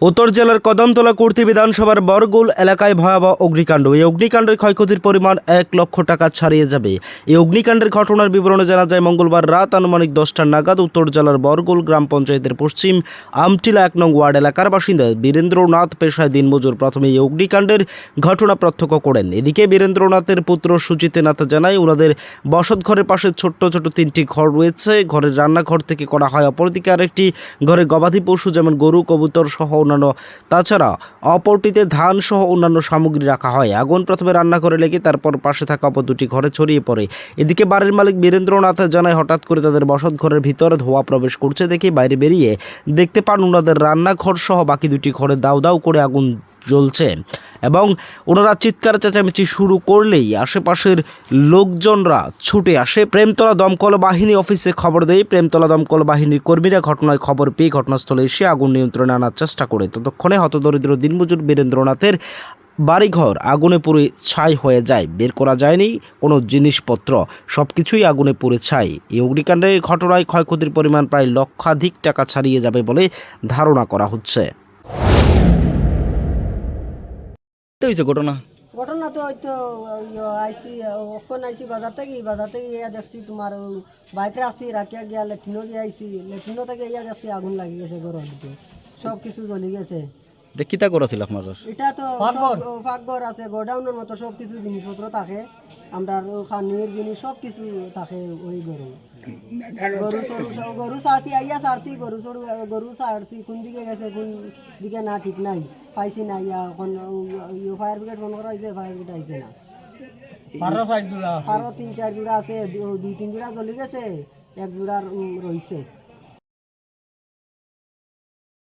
উত্তর জেলার কদমতলা কুর্তি বিধানসভার বরগুল এলাকায় ভয়াবহ অগ্নিকাণ্ড। এই অগ্নিকাণ্ডের ক্ষয়ক্ষতির পরিমাণ এক লক্ষ টাকা ছাড়িয়ে যাবে। এই অগ্নিকাণ্ডের ঘটনার বিবরণে জানা যায়, মঙ্গলবার রাত আনুমানিক দশটা নাগাদ উত্তর জেলার বরগুল গ্রাম পঞ্চায়েতের পশ্চিম আমটিলা এক নং ওয়ার্ড এলাকার বাসিন্দা বীরেন্দ্রনাথ পেশায় দিনমজুর প্রথমে এই অগ্নিকাণ্ডের ঘটনা প্রত্যক্ষ করেন। এদিকে বীরেন্দ্রনাথের পুত্র সুচিতেনাথ জানায় ওনাদের বসত ঘরের পাশে ছোট্ট ছোট তিনটি ঘর রয়েছে। ঘরের রান্নাঘর থেকে করা হয় অপরদিকে আরেকটি। ঘরে গবাদি পশু যেমন গরু, কবুতর সহ অন্যান্য। তাছাড়া অপরটিতে ধান সহ অন্যান্য সামগ্রী রাখা হয়। আগুন প্রথমে রান্না করে লেগে তারপর পাশে থাকা অপর দুটি ঘরে ছড়িয়ে পড়ে। এদিকে বাড়ির মালিক বীরেন্দ্রনাথ জানায়, হঠাৎ করে তাদের বসত ঘরের ভিতরে ধোয়া প্রবেশ করছে দেখে বাইরে বেরিয়ে দেখতে পান ওনাদের রান্নাঘর সহ বাকি দুটি ঘরে দাউ দাউ করে আগুন জ্বলছে এবং ওনারা চিৎকার চেঁচামেচি শুরু করলেই আশেপাশের লোকজনরা ছুটে আসে। প্রেমতলা দমকল বাহিনী অফিসে খবর দেয় প্রেমতলা দমকল বাহিনীর কর্মীরা ঘটনায় খবর পেয়ে ঘটনাস্থলে এসে আগুন নিয়ন্ত্রণে আনার চেষ্টা করে। ততক্ষণে হতদরিদ্র দিনমজুর বীরেন্দ্রনাথের বাড়িঘর আগুনে পুড়ে ছাই হয়ে যায়। বের করা যায়নি কোনো জিনিসপত্র। সব কিছুই আগুনে পুড়ে ছাই। এই অগ্নিকাণ্ডের ঘটনায় ক্ষয়ক্ষতির পরিমাণ প্রায় লক্ষাধিক টাকা ছাড়িয়ে যাবে বলে ধারণা করা হচ্ছে। হয়েছে ঘটনা? ঘটনা তো ওই তো আইসি ওখন আইসি বাজার থেকে বাজার থেকে ইয়া দেখছি তোমার বাইকে আসি রাখিয়া গিয়া লেট্রিনও গিয়ে আইসি লেট্রিনও থেকে ইয়া দেখছি আগুন লাগি গেছে সব কিছু জ্বলি গেছে। এটা কিতা করা ছিল আপনার? এটা তো পাকঘর আছে গোডাউনের মতো সব কিছু জিনিসপত্র থাকে। আমরা খানির জিনিস সব কিছু থাকে ওই গরু গরু সরু গরু সারছি আইয়া সারছি গরু সরু গরু সারছি কোন দিকে গেছে কোন দিকে না ঠিক নাই পাইছি না ইয়া এখন ফায়ার ব্রিগেড ফোন করা হয়েছে ফায়ার ব্রিগেড আইছে না। আরও তিন চার জোড়া আছে দুই তিন জোড়া জ্বলি গেছে এক জোড়ার উম, রইছে